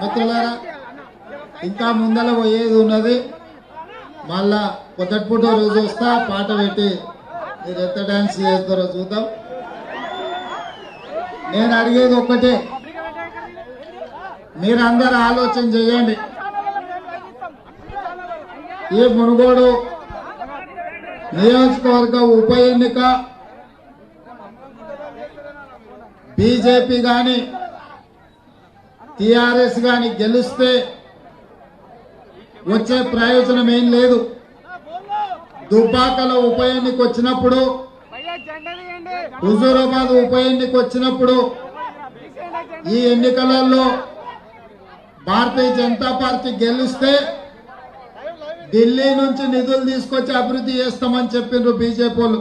మిత్రులారా ఇంకా ముందర పోయేది ఉన్నది. మళ్ళా పొద్దుటిపూట రోజు వస్తా పాట పెట్టి మీరు ఎంత డాన్స్ చేస్తారో చూద్దాం. నేను అడిగేది ఒక్కటే. మీరందరూ ఆలోచన చేయండి. ఈ మునుగోడు నియోజకవర్గ ఉప ఎన్నిక బీజేపీ కానీ టిఆర్ఎస్ కానీ గెలిస్తే వచ్చే ప్రయోజనం ఏం లేదు. దుబ్బాకలో ఉప ఎన్నిక వచ్చినప్పుడు హుజూరాబాద్ ఉప ఎన్నిక వచ్చినప్పుడు ఈ ఎన్నికలలో భారతీయ జనతా పార్టీ గెలిస్తే ఢిల్లీ నుంచి నిధులు తీసుకొచ్చి అభివృద్ధి చేస్తామని చెప్పిండ్రు బీజేపీ వాళ్ళు.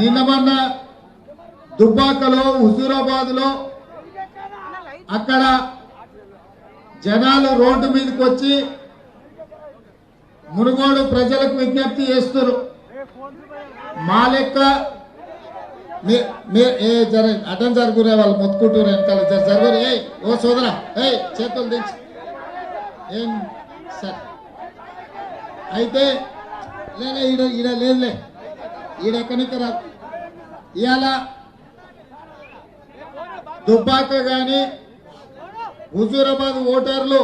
నిన్న మొన్న దుబ్బాకలో హుజూరాబాద్లో అక్కడ జనాలు రోడ్డు మీదకి వచ్చి మునుగోడు ప్రజలకు విజ్ఞప్తి చేస్తారు మా లెక్క ఏ జర అటెన్ జరుగురే వాళ్ళు మొత్తుకుంటారు వెనకాల జర జరుగురు. ఏ ఓ సోదరా ఏ చేతులు దించు. ఏం సార్? అయితే లేదా ఈడ ఈడ లేదులే. ఈడ ఎక్కడికి రా? ఇవాళ దుబ్బాక కానీ హుజూరాబాద్ ఓటర్లు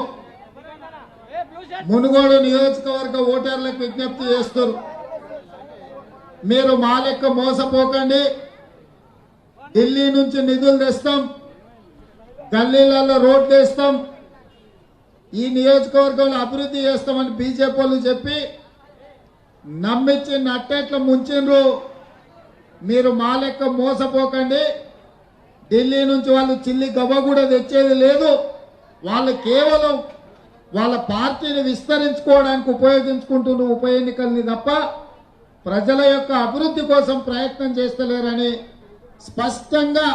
మునుగోడు నియోజకవర్గ ఓటర్లకు విజ్ఞప్తి చేస్తారు. మీరు మా లెక్క మోసపోకండి. ఢిల్లీ నుంచి నిధులు తెస్తాం. గల్లీలలో రోడ్లు వేస్తాం. ఈ నియోజకవర్గంలో అభివృద్ధి చేస్తామని బీజేపీ వాళ్ళు చెప్పి నమ్మించి నట్టేట్ల ముంచిండ్రు. మీరు మా లెక్క మోసపోకండి. ఢిల్లీ నుంచి వాళ్ళు చిల్లి గవ్వ కూడా తెచ్చేది లేదు. వాళ్ళు కేవలం వాళ్ళ పార్టీని విస్తరించుకోవడానికి ఉపయోగించుకుంటున్న ఉప ఎన్నికల్ని తప్ప ప్రజల యొక్క అభివృద్ధి కోసం ప్రయత్నం చేస్తలేరని స్పష్టంగా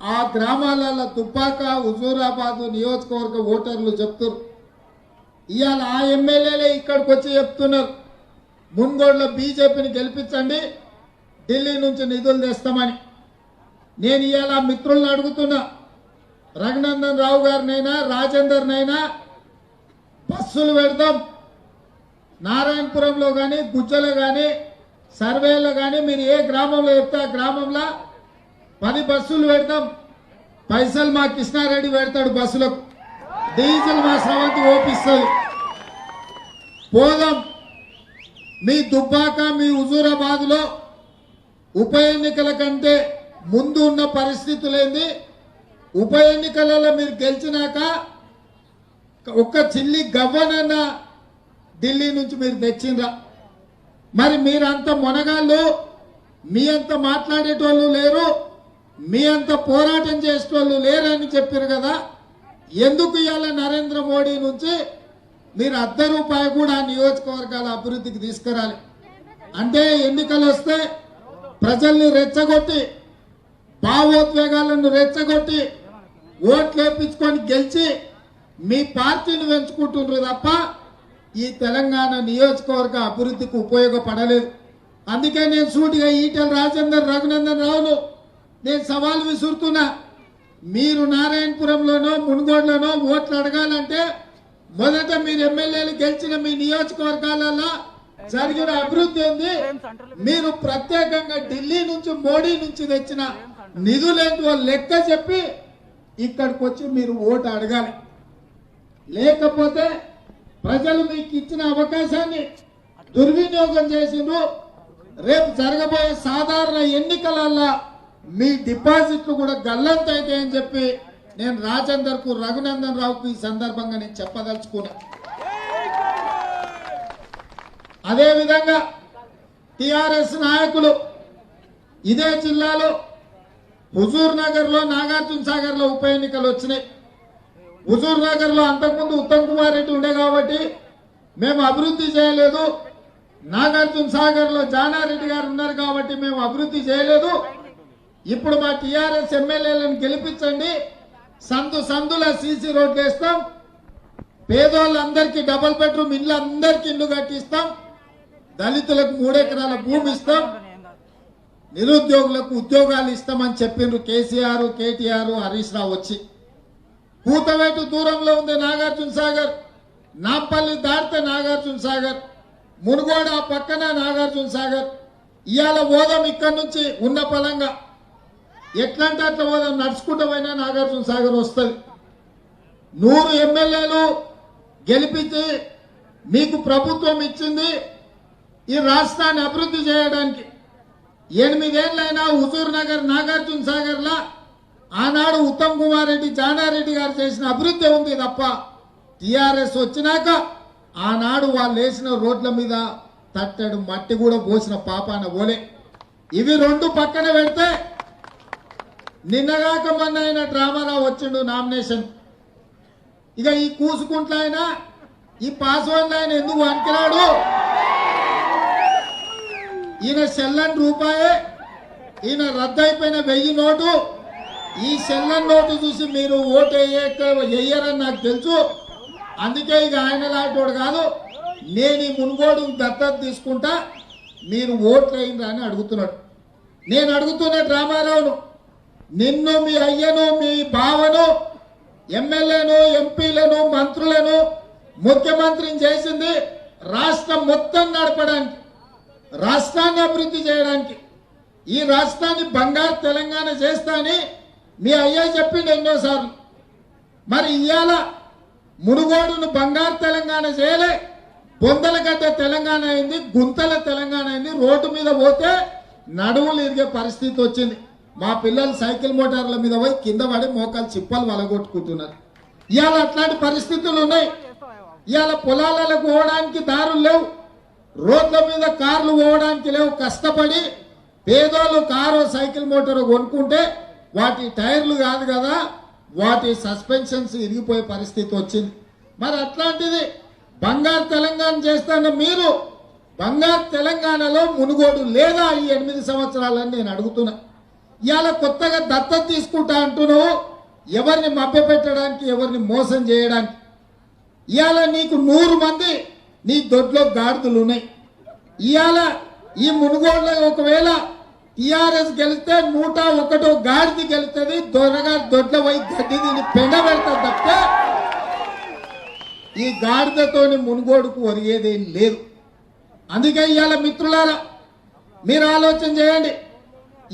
ఆ గ్రామాలలో తుపాక హుజూరాబాద్ నియోజకవర్గ ఓటర్లు చెప్తున్నారు ఇవాళ ఆ ఎమ్మెల్యేలే ఇక్కడికి వచ్చి చెప్తున్నారు ముంగోడులో బీజేపీని గెలిపించండి ఢిల్లీ నుంచి నిధులు తెస్తామని. నేను ఇవాళ మిత్రులను అడుగుతున్నా రఘునందన్ రావు గారినైనా రాజేందర్నైనా బస్సులు పెడదాం నారాయణపురంలో కానీ గుజ్జలో కానీ సర్వేలో కానీ మీరు ఏ గ్రామంలో చెప్తే ఆ గ్రామంలో పది బస్సులు పెడతాం. పైసలు మా కృష్ణారెడ్డి పెడతాడు బస్సులకు. డీజిల్ మా స్రవంతి ఓపిస్తుంది. పోదాం. మీ దుబ్బాక మీ హుజూరాబాద్లో ఉప ఎన్నికల కంటే ముందు ఉన్న పరిస్థితులేంది ఉప ఎన్నికలలో మీరు గెలిచినాక ఒక్క చిల్లి గవ్వనన్న ఢిల్లీ నుంచి మీరు తెచ్చిండ్రా. మరి మీరంత మొనగాళ్ళు మీ అంత మాట్లాడేటోళ్ళు లేరు మీ అంత పోరాటం చేసేటోళ్ళు లేరని చెప్పారు కదా. ఎందుకు ఇవాళ నరేంద్ర మోడీ నుంచి మీరు అర్ధ రూపాయి కూడా నియోజకవర్గాల అభివృద్ధికి తీసుకురాలి? అంటే ఎన్నికలు వస్తే ప్రజల్ని రెచ్చగొట్టి భావోద్వేగాలను రెచ్చగొట్టి ఓట్లు వేపించుకొని గెలిచి మీ పార్టీని పెంచుకుంటున్నారు తప్ప ఈ తెలంగాణ నియోజకవర్గ అభివృద్ధికి ఉపయోగపడలేదు. అందుకే నేను సూటిగా ఈటల రాజేందర్ రఘునందన్ రావును నేను సవాల్ విసురుతున్నా. మీరు నారాయణపురంలోనో మునుగోడులోనో ఓట్లు అడగాలంటే మొదట మీరు ఎమ్మెల్యేలు గెలిచిన మీ నియోజకవర్గాలలో జరిగిన అభివృద్ధి ఉంది. మీరు ప్రత్యేకంగా ఢిల్లీ నుంచి మోడీ నుంచి తెచ్చిన నిధులేంటో లెక్క చెప్పి ఇక్కడికి వచ్చి మీరు ఓటు అడగాలి. లేకపోతే ప్రజలు మీకు ఇచ్చిన అవకాశాన్ని దుర్వినియోగం చేసిండ్రు. రేపు జరగబోయే సాధారణ ఎన్నికలల్లో మీ డిపాజిట్లు కూడా గల్లంత అని చెప్పి నేను రాజేందర్కు రఘునందన్ రావుకు ఈ సందర్భంగా నేను చెప్పదలుచుకున్నా. అదేవిధంగా టిఆర్ఎస్ నాయకులు ఇదే జిల్లాలో హుజూర్ నగర్లో నాగార్జున సాగర్లో ఉప ఎన్నికలు వచ్చినాయి. హుజూర్ నగర్లో అంతకుముందు ఉత్తమ్ కుమార్ రెడ్డి ఉండే కాబట్టి మేము అభివృద్ధి చేయలేదు. నాగార్జున సాగర్లో జానారెడ్డి గారు ఉన్నారు కాబట్టి మేము అభివృద్ధి చేయలేదు. ఇప్పుడు మా టిఆర్ఎస్ ఎమ్మెల్యేలను గెలిపించండి. సందు సందుల సీసీ రోడ్డు వేస్తాం. పేదోళ్ళందరికీ డబుల్ బెడ్రూమ్ ఇల్లు అందరికీ ఇల్లు కట్టిస్తాం. దళితులకు మూడెకరాల భూమి ఇస్తాం. నిరుద్యోగులకు ఉద్యోగాలు ఇస్తామని చెప్పిండ్రు కేసీఆర్ కేటీఆర్ హరీష్ రావు వచ్చి. కూతవేటు దూరంలో ఉంది నాగార్జున సాగర్. నాంపల్లి దాటితే నాగార్జున సాగర్. మునుగోడ పక్కన నాగార్జున సాగర్. ఇవాళ ఓదం ఇక్కడి నుంచి ఉన్న పలంగా. ఎట్లంటే అట్లా ఓదం నడుచుకుంటూ పోయినా నాగార్జున సాగర్ వస్తుంది. నూరు ఎమ్మెల్యేలు గెలిపించి మీకు ప్రభుత్వం ఇచ్చింది. ఈ రాష్ట్రాన్ని అభివృద్ధి చేయడానికి ఎనిమిదేళ్ళైనా హుజూర్ నగర్ నాగార్జున సాగర్ లా ఆనాడు ఉత్తమ్ కుమార్ రెడ్డి జానారెడ్డి గారు చేసిన అభివృద్ధి ఉంది తప్ప టిఆర్ఎస్ వచ్చినాక ఆనాడు వాళ్ళు వేసిన రోడ్ల మీద తట్టడు మట్టి కూడా పోసిన పాపాన పోలే. ఇవి రెండు పక్కన పెడితే నిన్నగాక మొన్న ఆయన డ్రామాలో వచ్చిండు నామినేషన్. ఇక ఈ కూసుకుంట్ల ఆయన ఈ పాస్వర్డ్లు ఆయన ఎందుకు వణికినాడు? ఈయన సెల్లన్ రూపాయే ఈయన రద్దయిపోయిన వెయ్యి నోటు. ఈ సెల్లన్ నోటు చూసి మీరు ఓటు వేయరని నాకు తెలుసు. అందుకే ఇక ఆయన లాంటోడు కాదు. నేను ఈ మునుగోడు దత్తత తీసుకుంటా మీరు ఓట్లు అయిందా అని అడుగుతున్నాడు. నేను అడుగుతున్న రామారావును నిన్ను మీ అయ్యను మీ బావను ఎమ్మెల్యేను ఎంపీలను మంత్రులను ముఖ్యమంత్రిని చేసింది రాష్ట్రం మొత్తం నడపడానికి. రాష్ట్రాన్ని అభివృద్ధి చేయడానికి ఈ రాష్ట్రాన్ని బంగారు తెలంగాణ చేస్తానని మీ అయ్యా చెప్పిండు ఎన్నోసార్లు. మరి ఇవాళ మునుగోడును బంగారు తెలంగాణ చేయలే బొందలగడ్డ తెలంగాణ అయింది గుంతల తెలంగాణ అయింది రోడ్డు మీద పోతే నడువులు ఇరిగే పరిస్థితి వచ్చింది. మా పిల్లలు సైకిల్ మోటార్ల మీద పోయి కింద పడి మోకాలు చిప్పలు వలగొట్టుకుంటున్నారు. ఇవాళ అట్లాంటి పరిస్థితులు ఉన్నాయి. ఇవాళ పొలాలకు పోవడానికి దారులు లేవు. రోడ్ల మీద కార్లు పోవడానికి లేవు కష్టపడి పేదోళ్ళు కారు సైకిల్ మోటార్ కొనుక్కుంటే వాటి టైర్లు కాదు కదా వాటి సస్పెన్షన్స్ ఇరిగిపోయే పరిస్థితి వచ్చింది. మరి అట్లాంటిది బంగారు తెలంగాణ చేస్తాన మీరు బంగారు తెలంగాణలో మునుగోడు లేదా ఈ ఎనిమిది సంవత్సరాలని నేను అడుగుతున్నా. ఇవాళ కొత్తగా దత్తత తీసుకుంటా అంటున్నావు ఎవరిని మభ్యపెట్టడానికి ఎవరిని మోసం చేయడానికి. ఇవాళ నీకు నూరు మంది నీ దొడ్లో గాడిదలు ఉన్నాయి. ఇవాళ ఈ మునుగోడులో ఒకవేళ టిఆర్ఎస్ గెలిస్తే నూట ఒకటో గాడిది గెలుస్తుంది. దొరగా దొడ్ల పోయి గడ్డి దీన్ని పెండ పెడతారు తప్పితే ఈ గాడిదతోని మునుగోడుకు ఒరిగేదేం లేదు. అందుకే ఇవాళ మిత్రులారా మీరు ఆలోచన చేయండి.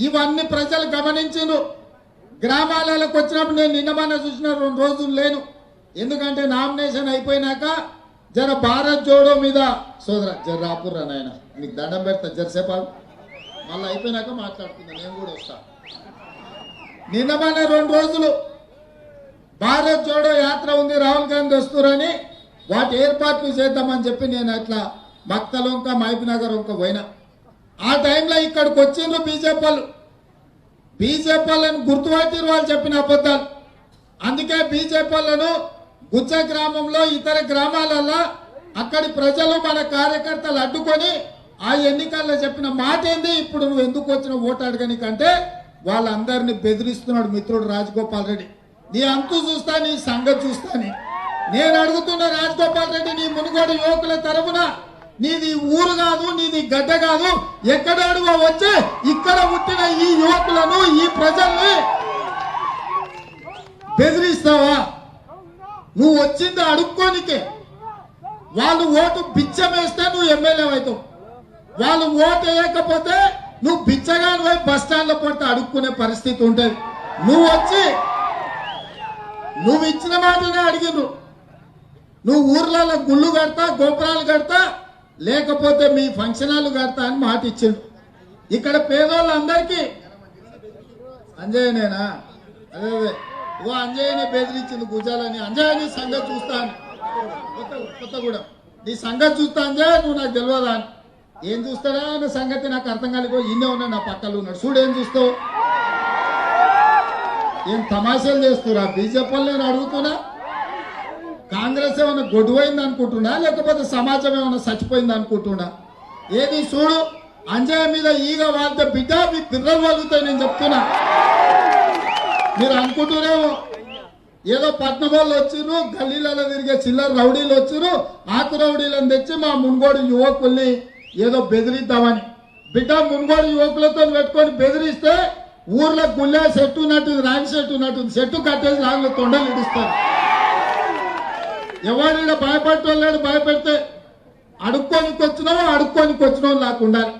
ఇవన్నీ ప్రజలు గమనించిండ్రు. గ్రామాలకు వచ్చినప్పుడు నేను నిన్నమన్న చూసిన రెండు రోజులు లేను. ఎందుకంటే నామినేషన్ అయిపోయినాక జర భారత్ జోడో మీద. సోదర జర రాపుర్రా నాయన. నీకు దండం పెడతా జరసేపాలు మళ్ళీ అయిపోయినాక మాట్లాడుతున్నా నేను కూడా వస్తా. నిన్నమన్న రెండు రోజులు భారత్ జోడో యాత్ర ఉంది రాహుల్ గాంధీ వస్తురని. వాటి ఏర్పాట్లు చేద్దామని చెప్పి నేను అట్లా మక్తలొంక మహబూబ్నగర్ వంక పోయినా. ఆ టైంలో ఇక్కడికి వచ్చిండ్రు బీజేపీ వాళ్ళు. బీజేపీ వాళ్ళని గుర్తుపట్టిరు వాళ్ళు చెప్పిన అబద్ధాలు. అందుకే బీజేపీ వాళ్ళను గుచ్చ గ్రామంలో ఇతర గ్రామాలలో అక్కడి ప్రజలు మన కార్యకర్తలు అడ్డుకొని ఆ ఎన్నికల్లో చెప్పిన మాట ఏంది? ఇప్పుడు నువ్వు ఎందుకు వచ్చిన ఓటు అడగనికంటే వాళ్ళందరినీ బెదిరిస్తున్నాడు మిత్రుడు రాజగోపాల్ రెడ్డి. నీ అంతు చూస్తా నీ సంగతి చూస్తాని నేను అడుగుతున్న రాజగోపాల్ రెడ్డి నీ మునుగోడు యువకుల తరపున నీది ఊరు కాదు నీది గడ్డ కాదు. ఎక్కడ అడుగు వచ్చి? ఇక్కడ పుట్టిన ఈ యువకులను ఈ ప్రజల్ని బెదిరిస్తావా? నువ్వు వచ్చింది అడుక్కోనికే. వాళ్ళు ఓటు బిచ్చమేస్తే నువ్వు ఎమ్మెల్యే అవుతావు. వాళ్ళు ఓటు వేయకపోతే నువ్వు బిచ్చగాని పోయి బస్ స్టాండ్లో పడితే అడుక్కునే పరిస్థితి ఉంటుంది నువ్వు వచ్చి నువ్వు ఇచ్చిన మాటనే అడిగిను నువ్వు ఊర్లలో గుళ్ళు కడతా గోపురాలు కడతా లేకపోతే మీ ఫంక్షన్ హాల్ కడతా అని మాట ఇచ్చిండు ఇక్కడ పేదోళ్ళందరికీ అంజయ్యనేనా అదే అదే. ఓ అంజయ్యని బెదిరించింది గుజాలని అంజయ్యని సంగతి చూస్తాను. కొత్త కొత్తగూడెం నీ సంగతి చూస్తా అంజయ్ నువ్వు నాకు తెలియదా అని ఏం చూస్తాడా అనే సంగతి నాకు అర్థం కాలేదు ఇన్నే ఉన్నాడు నా పక్కలు ఉన్నాడు. చూడు ఏం చూస్తావు? ఏం తమాషాలు చేస్తురా? బీజేపీ నేను అడుగుతున్నా? కాంగ్రెస్ ఏమైనా గొడవైంది అనుకుంటున్నా? లేకపోతే సమాజం ఏమైనా చచ్చిపోయింది అనుకుంటున్నా? ఏది చూడు? అంజయ్య మీద ఈగ వాళ్ళతో బిడ్డ మీ పిల్లలు వాళ్ళతో నేను చెప్తున్నా. మీరు అనుకుంటూనేమో ఏదో పట్నం వాళ్ళు వచ్చిర్రు గల్లీలలో తిరిగే చిల్లర రౌడీలు వచ్చిర్రు ఆకు రౌడీలను తెచ్చి మా మున్గోడు యువకుల్ని ఏదో బెదిరిద్దామని. బిడ్డ మున్గోడు యువకులతో పెట్టుకొని బెదిరిస్తే ఊర్లో గుళ్ళే చెట్టు ఉన్నట్టుంది రాగి చెట్టు ఉన్నట్టుంది. చెట్టు కట్టేసి రాగులు తొండలు ఇడుస్తారు. ఎవరైనా భయపడటోళ్ళాడు భయపెడితే అడుక్కోనికి వచ్చినావు అడుక్కోనికి వచ్చినావు నాకు ఉండాలి.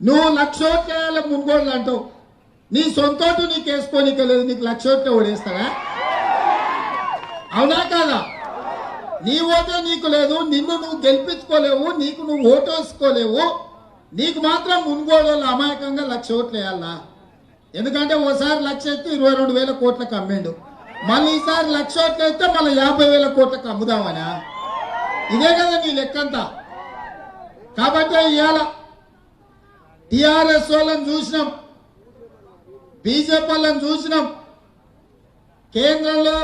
నువ్వు లక్షోట్లు వేయాలి మున్గోళ్ళు అంటావు. నీ సొంతోటి నీకు వేసుకోనికే లేదు నీకు లక్షోట్లు ఓడేస్తాడా అవునా కాదా? నీ ఓటే నీకు లేదు నిన్ను నువ్వు గెలిపించుకోలేవు నీకు నువ్వు ఓటు వేసుకోలేవు నీకు మాత్రం మునుగోడోళ్ళు అమాయకంగా లక్ష ఓట్లు వేయాలా ఎందుకంటే ఓసారి లక్ష ఎత్తే ఇరవై రెండు వేల కోట్లకు అమ్మిండు. మళ్ళీ ఈసారి లక్ష ఓట్లు మళ్ళీ యాభై వేల కోట్లకు అమ్ముదామనా? ఇదే కదా నీ లెక్కంతా. కాబట్టి ఇవాళ టిఆర్ఎస్ వాళ్ళని చూసినాం. బీజేపీ వాళ్ళని చూసినాం. కేంద్రంలో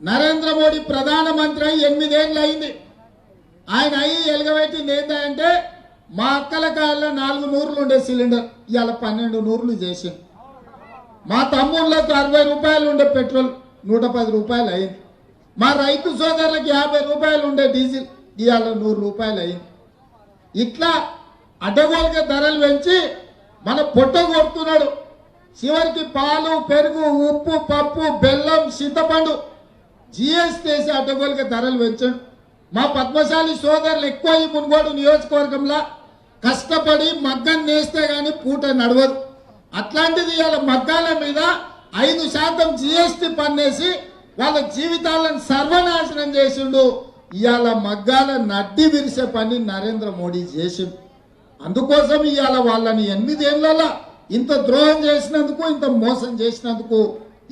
నరేంద్ర మోడీ ప్రధానమంత్రి అయి ఎనిమిదేళ్ళు అయింది. ఆయన అయ్యి ఎలుగబెట్టింది ఏంటంటే మా అక్కల కాళ్ళ నాలుగు నూరులు ఉండే సిలిండర్ ఇవాళ పన్నెండు నూరులు చేసి మా తమ్ముళ్ళకు అరవై రూపాయలు ఉండే పెట్రోల్ నూట పది రూపాయలు అయింది. మా రైతు సోదరులకు యాభై రూపాయలు ఉండే డీజిల్ ఇవాళ నూరు రూపాయలు అయింది. ఇట్లా అడ్డగోలుగా ధరలు పెంచి మన పొట్ట కొడుతున్నాడు. చివరికి పాలు పెరుగు ఉప్పు పప్పు బెల్లం చింతపండు జిఎస్టీ వేసి అడ్డగోలుగా ధరలు పెంచాడు. మా పద్మశాలి సోదరులు ఎక్కువ ఈ మునుగోడు నియోజకవర్గంలో కష్టపడి మగ్గం నేస్తే కానీ పూట నడవదు. అట్లాంటిది ఇవాళ మగ్గాల మీద ఐదు శాతం జిఎస్టీ పన్నేసి వాళ్ళ జీవితాలను సర్వనాశనం చేసిండు. ఇవాళ మగ్గాల నడ్డి విరిసే పని నరేంద్ర మోడీ చేసిండు. అందుకోసం ఇవాళ వాళ్ళని ఎనిమిదేళ్ళలో ఇంత ద్రోహం చేసినందుకు ఇంత మోసం చేసినందుకు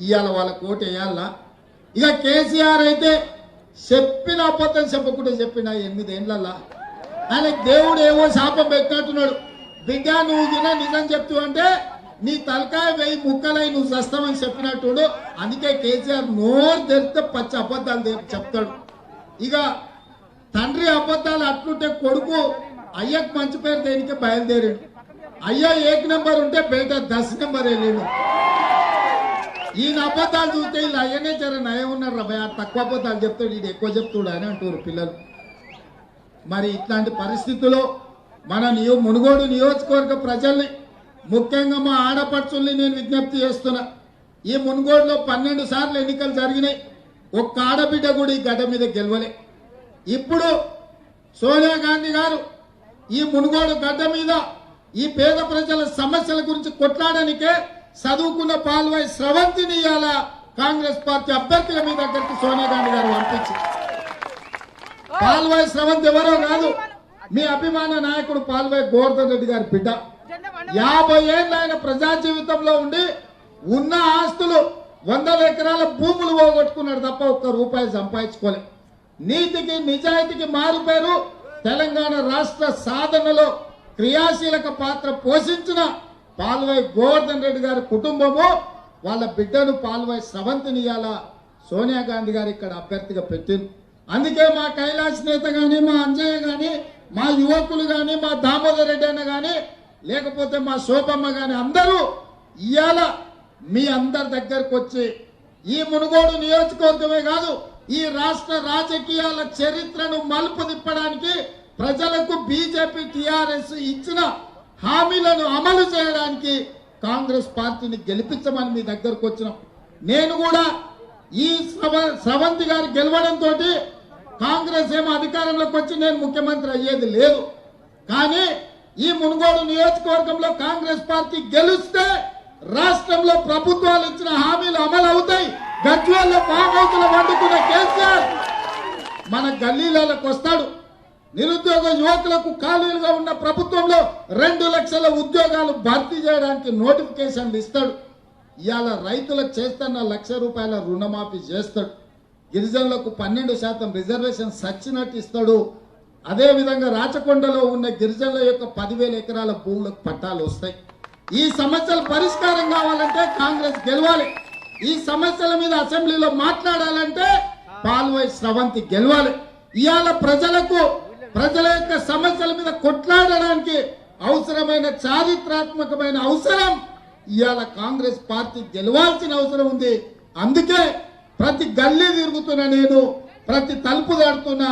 ఇవాళ వాళ్ళ ఓటు వేయాలా? ఇక కేసీఆర్ అయితే చెప్పిన అబద్ధం చెప్పకుండా చెప్పిన ఎనిమిదేళ్ళలో ఆయన దేవుడు ఏవో శాపం పెట్టినట్టున్నాడు. బిడ్డ నువ్వు తిన నిజం చెప్తూ అంటే నీ తలకాయ వెయ్యి ముక్కలై నువ్వు చస్తామని చెప్పినట్టుడు. అందుకే కేసీఆర్ నోరు తెరిస్తే పచ్చి అబద్ధాలు చెప్తాడు. ఇక తండ్రి అబద్ధాలు అట్లుంటే కొడుకు అయ్యకు మంచి పేరు దేనికి బయలుదేరాడు? అయ్యా ఏక్ నెంబర్ ఉంటే బయట దశ నెంబర్ వెళ్ళాడు ఈయన అబద్ధాలు చూస్తే వీళ్ళు అయ్యనే జర నయం ఉన్నారు రా భయ తక్కువ అబద్ధాలు చెప్తాడు వీడు ఎక్కువ చెప్తాడు అని అంటారు పిల్లలు. మరి ఇట్లాంటి పరిస్థితుల్లో మన నియో మునుగోడు నియోజకవర్గ ప్రజల్ని ముఖ్యంగా మా ఆడపడుచుల్ని నేను విజ్ఞప్తి చేస్తున్నా. ఈ మునుగోడులో పన్నెండు సార్లు ఎన్నికలు జరిగినాయి. ఒక్క ఆడబిడ్డ కూడా ఈ గడ్డ మీద గెలవలే. ఇప్పుడు సోనియా గాంధీ గారు ఈ మునుగోడు గడ్డ మీద ఈ పేద ప్రజల సమస్యల గురించి కొట్లాడనికే చదువుకున్న పాల్వై స్రవంతిని ఇవాళ కాంగ్రెస్ పార్టీ అభ్యర్థుల మీ దగ్గరికి సోనియా గాంధీ గారు పంపించి. పాల్వాయి స్రవంతి ఎవరో కాదు మీ అభిమాన నాయకుడు పాల్వాయి గోవర్ధన్ రెడ్డి గారి బిడ్డ. యాభై ఏళ్ళు ఆయన ప్రజా జీవితంలో ఉండి ఉన్న ఆస్తులు వందల ఎకరాల భూములు పోగొట్టుకున్నాడు తప్ప ఒక్క రూపాయి సంపాదించుకోలే. నీతికి నిజాయితీకి మారిపోయారు తెలంగాణ రాష్ట్ర సాధనలో క్రియాశీలక పాత్ర పోషించిన పాల్వాయి గోవర్ధన్ రెడ్డి గారి కుటుంబము వాళ్ళ బిడ్డను పాల్వాయి స్రవంతిని ఇయాల సోనియా గాంధీ గారు ఇక్కడ అభ్యర్థిగా పెట్టింది. అందుకే మా కైలాస్ నేత కానీ మా అంజయ్య కానీ మా యువకులు కానీ మా దామోదర్ రెడ్డి అన్న కానీ లేకపోతే మా శోభమ్మ కానీ అందరూ ఇవాళ మీ అందరి దగ్గరకు వచ్చి ఈ మునుగోడు నియోజకవర్గమే కాదు ఈ రాష్ట్ర రాజకీయాల చరిత్రను మలుపు తిప్పడానికి ప్రజలకు బీజేపీ టిఆర్ఎస్ ఇచ్చిన హామీలను అమలు చేయడానికి కాంగ్రెస్ పార్టీని గెలిపించమని మీ దగ్గరకు వచ్చినాం. నేను కూడా ఈ సవ సవంతి గారు గెలవడంతో కాంగ్రెస్ ఏమో అధికారంలోకి వచ్చి నేను ముఖ్యమంత్రి అయ్యేది లేదు. కానీ ఈ మునుగోడు నియోజకవర్గంలో కాంగ్రెస్ పార్టీ గెలిస్తే రాష్ట్రంలో ప్రభుత్వాలు ఇచ్చిన హామీలు అమలు అవుతాయి. గజ్వాల్లో ఫామ్ వండుకున్న కేసీఆర్ మన గల్లీలకు వస్తాడు. నిరుద్యోగ యువకులకు ఖాళీలుగా ఉన్న ప్రభుత్వంలో రెండు లక్షల ఉద్యోగాలు భర్తీ చేయడానికి నోటిఫికేషన్లు ఇస్తాడు. ఇవాళ రైతులకు చేస్తున్న లక్ష రూపాయల రుణమాఫీ చేస్తాడు. గిరిజనులకు పన్నెండు శాతం రిజర్వేషన్ సచ్చినట్టు ఇస్తాడు. అదేవిధంగా రాచకొండలో ఉన్న గిరిజనుల యొక్క పదివేల ఎకరాల భూములకు పట్టాలు వస్తాయి. ఈ సమస్యల పరిష్కారం కావాలంటే కాంగ్రెస్ గెలవాలి. ఈ సమస్యల మీద అసెంబ్లీలో మాట్లాడాలంటే పాల్వై స్రవంతి గెలవాలి. ఇవాళ ప్రజలకు ప్రజల యొక్క సమస్యల మీద కొట్లాడడానికి అవసరమైన చారిత్రాత్మకమైన అవసరం. ఇవాళ కాంగ్రెస్ పార్టీ గెలవాల్సిన అవసరం ఉంది. అందుకే ప్రతి గల్లీ తిరుగుతున్న నేను ప్రతి తలుపు దాడుతున్నా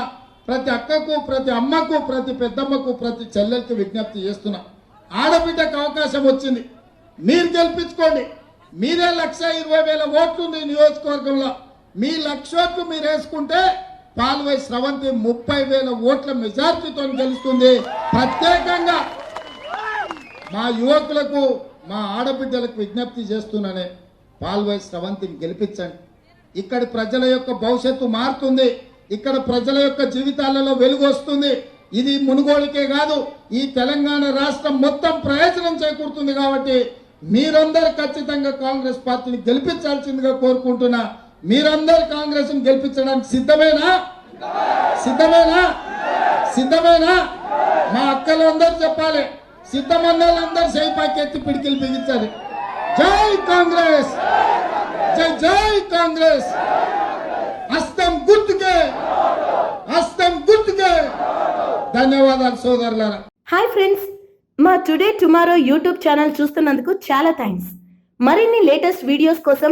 ప్రతి అక్కకు ప్రతి అమ్మకు ప్రతి పెద్దమ్మకు ప్రతి చెల్లెలకి విజ్ఞప్తి చేస్తున్నా. ఆడబిడ్డకు అవకాశం వచ్చింది. మీరు గెలిపించుకోండి. మీరే లక్ష ఇరవై వేల ఓట్లు ఉంది నియోజకవర్గంలో. మీ లక్ష ఓట్లు మీరు వేసుకుంటే పాల్వై స్రవంతి ముప్పై వేల ఓట్ల మెజార్టీతో గెలుస్తుంది. ప్రత్యేకంగా మా యువకులకు మా ఆడబిడ్డలకు విజ్ఞప్తి చేస్తున్నానే పాల్వై స్రవంతిని గెలిపించండి. ఇక్కడ ప్రజల యొక్క భవిష్యత్తు మారుతుంది. ఇక్కడ ప్రజల యొక్క జీవితాలలో వెలుగు వస్తుంది. ఇది మునుగోడుకే కాదు ఈ తెలంగాణ రాష్ట్రం మొత్తం ప్రయోజనం చేకూరుతుంది కాబట్టి మీరందరూ ఖచ్చితంగా కాంగ్రెస్ పార్టీని గెలిపించాల్సిందిగా కోరుకుంటున్నా. మీరందరూ కాంగ్రెస్ గెలిపించడానికి సిద్ధమేనా? సిద్ధమేనా? సిద్ధమేనా? మా అక్కలు అందరూ చెప్పాలి. సిద్ధమన్న వాళ్ళందరూ చేయి పైకెత్తి పిడికిలు బిగించాలి. జై కాంగ్రెస్! జై జై కాంగ్రెస్! హస్తం గుర్తుకే! హస్తం గుర్తుకే! ధన్యవాదాలు సోదరులారా. Hi friends! మా టుడే టుమారో యూట్యూబ్ ఛానల్ చూస్తున్నందుకు చాలా థ్యాంక్స్. మరిన్ని లేటెస్ట్ వీడియోస్ కోసం